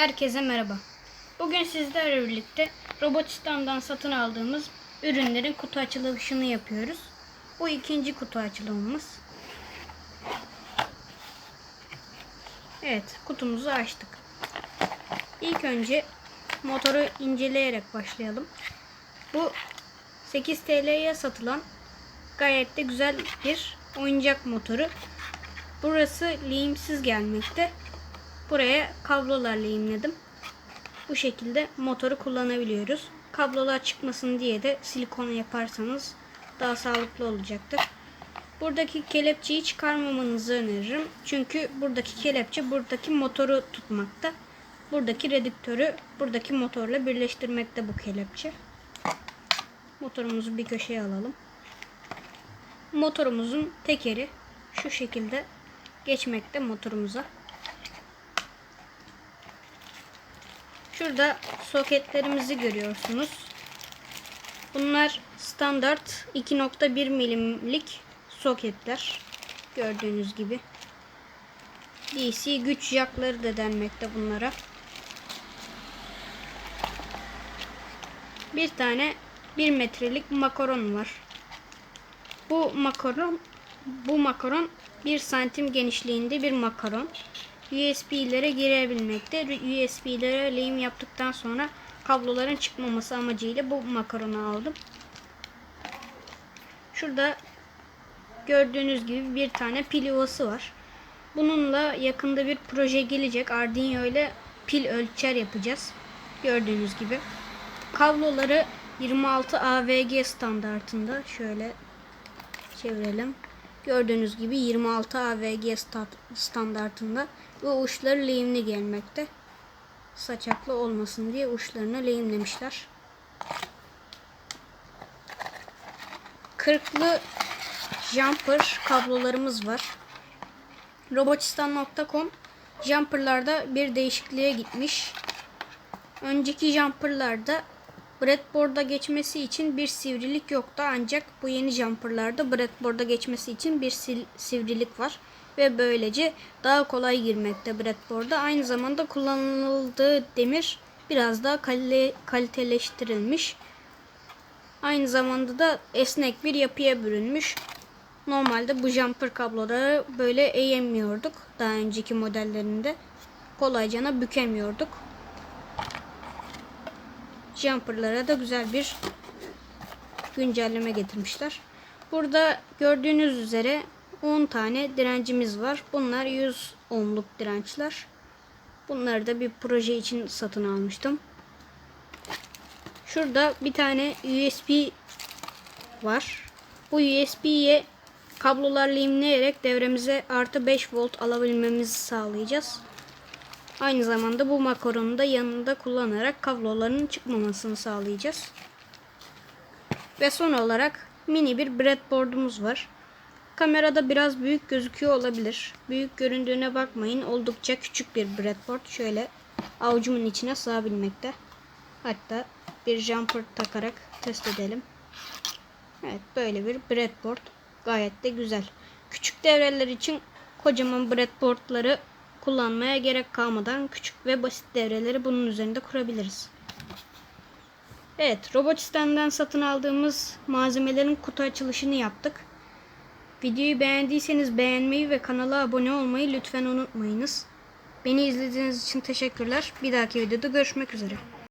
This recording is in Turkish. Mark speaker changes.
Speaker 1: Herkese merhaba. Bugün sizlerle birlikte Robotistan'dan satın aldığımız ürünlerin kutu açılışını yapıyoruz. Bu ikinci kutu açılımımız. Evet, kutumuzu açtık. İlk önce motoru inceleyerek başlayalım. Bu 8 TL'ye satılan gayet de güzel bir oyuncak motoru. Burası lehimsiz gelmekte. Buraya kablolar lehimledim. Bu şekilde motoru kullanabiliyoruz. Kablolar çıkmasın diye de silikon yaparsanız daha sağlıklı olacaktır. Buradaki kelepçeyi çıkarmamanızı öneririm. Çünkü buradaki kelepçe buradaki motoru tutmakta. Buradaki redüktörü buradaki motorla birleştirmekte bu kelepçe. Motorumuzu bir köşeye alalım. Motorumuzun tekeri şu şekilde geçmekte motorumuza. Şurada soketlerimizi görüyorsunuz. Bunlar standart 2.1 milimlik soketler. Gördüğünüz gibi. DC güç jackları da denmekte bunlara. Bir tane 1 metrelik makaron var. Bu makaron bu makaron 1 santim genişliğinde bir makaron. USB'lere girebilmekte. USB'lere lehim yaptıktan sonra kabloların çıkmaması amacıyla bu makaronu aldım. Şurada gördüğünüz gibi bir tane pil yuvası var. Bununla yakında bir proje gelecek. Arduino ile pil ölçer yapacağız. Gördüğünüz gibi. Kabloları 26 AVG standartında şöyle çevirelim. Gördüğünüz gibi 26 AVG standartında ve uçları lehimli gelmekte. Saçaklı olmasın diye uçlarını lehimlemişler. Kırklı jumper kablolarımız var. Robotistan.com jumperlarda bir değişikliğe gitmiş. Önceki jumperlarda breadboard'a geçmesi için bir sivrilik yoktu ancak bu yeni jumperlarda breadboard'a geçmesi için bir sivrilik var ve böylece daha kolay girmekte breadboard'a. Aynı zamanda kullanıldığı demir biraz daha kaliteleştirilmiş. Aynı zamanda da esnek bir yapıya bürünmüş. Normalde bu jumper kabloları böyle eğemiyorduk daha önceki modellerinde. Kolaycana bükemiyorduk jumperlara da güzel bir güncelleme getirmişler. Burada gördüğünüz üzere 10 tane direncimiz var. Bunlar 100 ohmluk dirençler. Bunları da bir proje için satın almıştım. Şurada bir tane USB var. Bu USB'ye kablolar lehimleyerek devremize artı 5 volt alabilmemizi sağlayacağız. Aynı zamanda bu makaronu da yanında kullanarak kabloların çıkmamasını sağlayacağız. Ve son olarak mini bir breadboard'umuz var. Kamerada biraz büyük gözüküyor olabilir. Büyük göründüğüne bakmayın. Oldukça küçük bir breadboard. Şöyle avucumun içine sığabilmekte. Hatta bir jumper takarak test edelim. Evet böyle bir breadboard. Gayet de güzel. Küçük devreler için kocaman breadboardları kullanmaya gerek kalmadan küçük ve basit devreleri bunun üzerinde kurabiliriz. Evet, Robotistan'dan satın aldığımız malzemelerin kutu açılışını yaptık. Videoyu beğendiyseniz beğenmeyi ve kanala abone olmayı lütfen unutmayınız. Beni izlediğiniz için teşekkürler. Bir dahaki videoda görüşmek üzere.